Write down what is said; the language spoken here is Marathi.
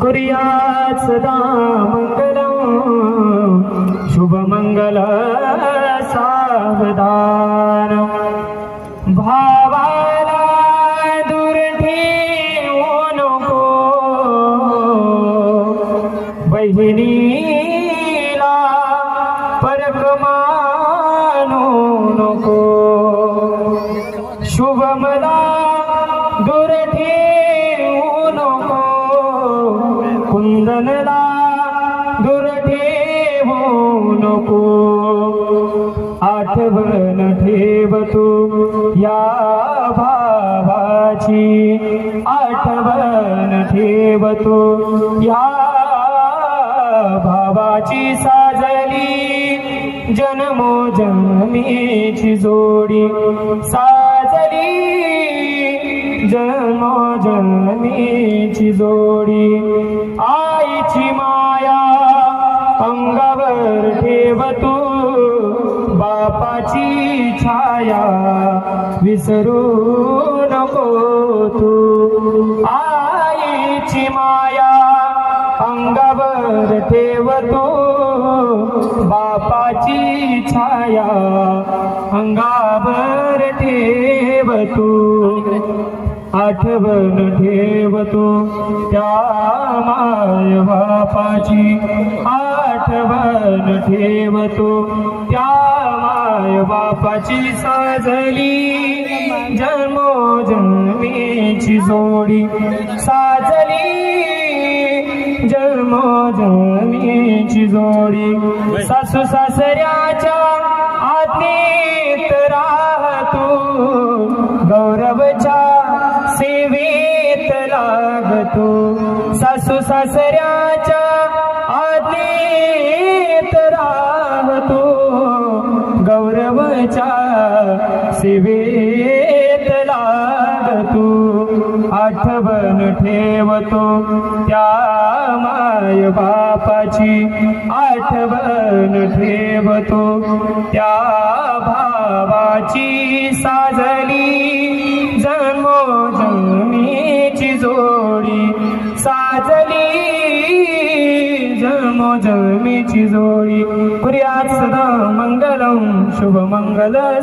कुर्यात सदा मंगलम शुभमंगल सावधान भावाला दूर ठेवू नको हो। बहिणीला परक मानू नको। शुभमला कुंदनला दूर ठेवू नको. आठवण ठेव तू या भावाची. आठवण ठेव तू या भावाची साजली. जन्मोजन्मीची जोडी साजली. जन्मोजन्मीची जोडी. आ छाया विसरू नको तू. आईची माया अंगावर ठेव तू. बापाची छाया अंगावर ठेव तू. आठवण ठेव तू त्या माय बापाची. आठवण ठेवतो. त्या माय बापाची साजली. जन्मोजन्मीची जोडी साजली. जन्मोजन्मीची जोडी. सासू सासऱ्याच्या आज्ञेत राहतो. गौरवच्या सेवेत लागतो. सासू सासऱ्याच्या तो गौरवच्या सेवेत लागतो आठवण ठेवतो त्या माय बापाची. आठवण ठेवतो त्या भावाची साजली. जन्मोजन्मीची जोडी साजली. जन्मोजन्मीची जोडी. पुर्यात सदा मंगलम शुभमंगल